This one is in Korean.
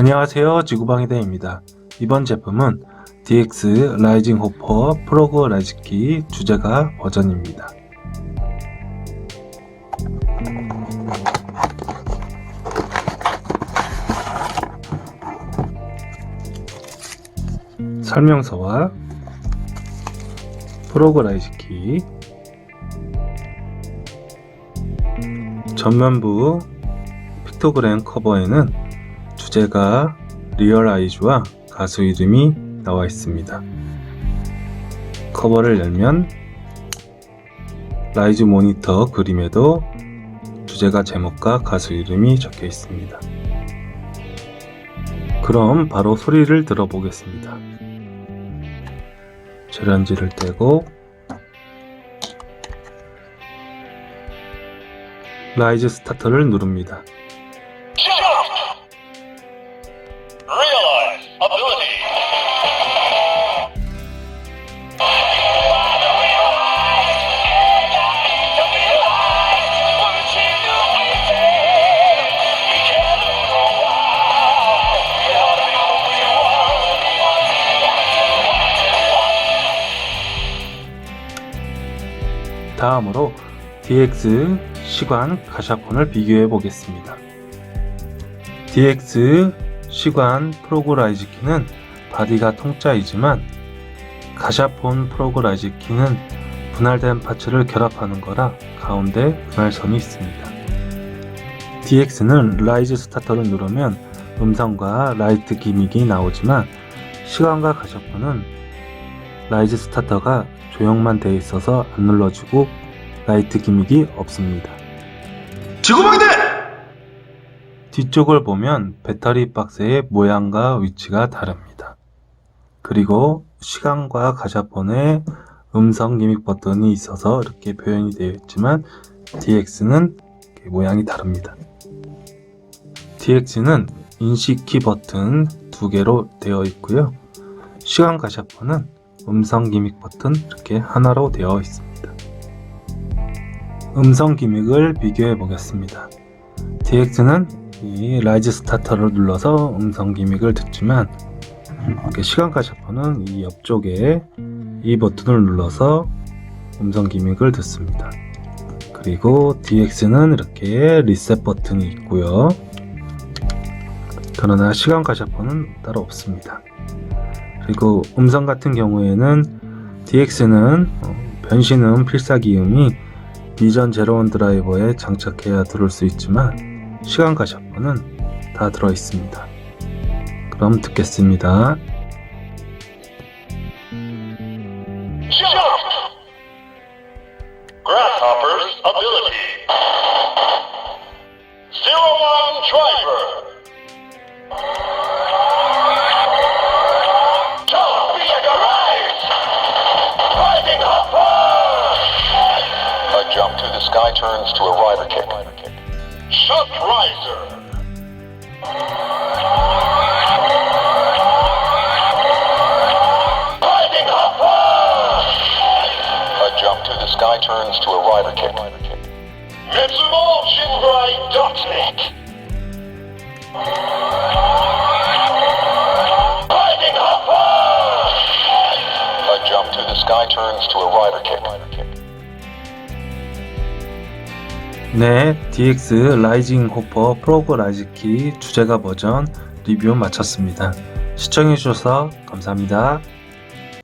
안녕하세요 지구방위대입니다. 이번 제품은 DX 라이징 호퍼 프로그 라이즈키 주제가 버전입니다. 설명서와 프로그 라이즈키 전면부 픽토그램 커버에는 주제가 리얼 아이즈와 가수 이름이 나와 있습니다. 커버를 열면 라이즈 모니터 그림에도 주제가 제목과 가수 이름이 적혀 있습니다. 그럼 바로 소리를 들어보겠습니다. 재련지를 떼고 라이즈 스타터를 누릅니다. 다음으로 DX 시관 가샤폰을 비교해 보겠습니다. DX 시관 프로그라이즈 키는 바디가 통짜이지만 가샤폰 프로그라이즈 키는 분할된 파츠를 결합하는 거라 가운데 분할선이 있습니다. DX는 라이즈 스타터를 누르면 음성과 라이트 기믹이 나오지만 시간과 가샤폰은 라이즈 스타터가 조형만 되어 있어서 안 눌러주고 라이트 기믹이 없습니다. 지구방위대! 뒤쪽을 보면 배터리 박스의 모양과 위치가 다릅니다. 그리고 시간과 가샤폰에 음성 기믹 버튼이 있어서 이렇게 표현이 되어 있지만 DX는 모양이 다릅니다. DX는 인식키 버튼 두 개로 되어 있고요. 시간 가샤폰은 음성 기믹 버튼 이렇게 하나로 되어 있습니다. 음성 기믹을 비교해 보겠습니다. DX는 이 라이즈 스타터를 눌러서 음성 기믹을 듣지만 이렇게 시간 가샤폰은 이 옆쪽에 이 버튼을 눌러서 음성 기믹을 듣습니다. 그리고 DX는 이렇게 리셋 버튼이 있고요. 그러나 시간 가샤폰은 따로 없습니다. 그리고 음성 같은 경우에는 DX는 어, 변신음 필사기음이 이전 제로원 드라이버에 장착해야 들을 수 있지만 시간 가샤폰은 다 들어 있습니다. 그럼 듣겠습니다. Turns to a rider kick. Shook riser. Rising hopper! A jump to the sky turns to a rider kick. Mitsumo Shinrai Dotsnik. Rising hopper! A jump to the sky turns to a rider kick. 네, DX 라이징 호퍼 프로그 라이즈키 주제가 버전 리뷰 마쳤습니다. 시청해주셔서 감사합니다.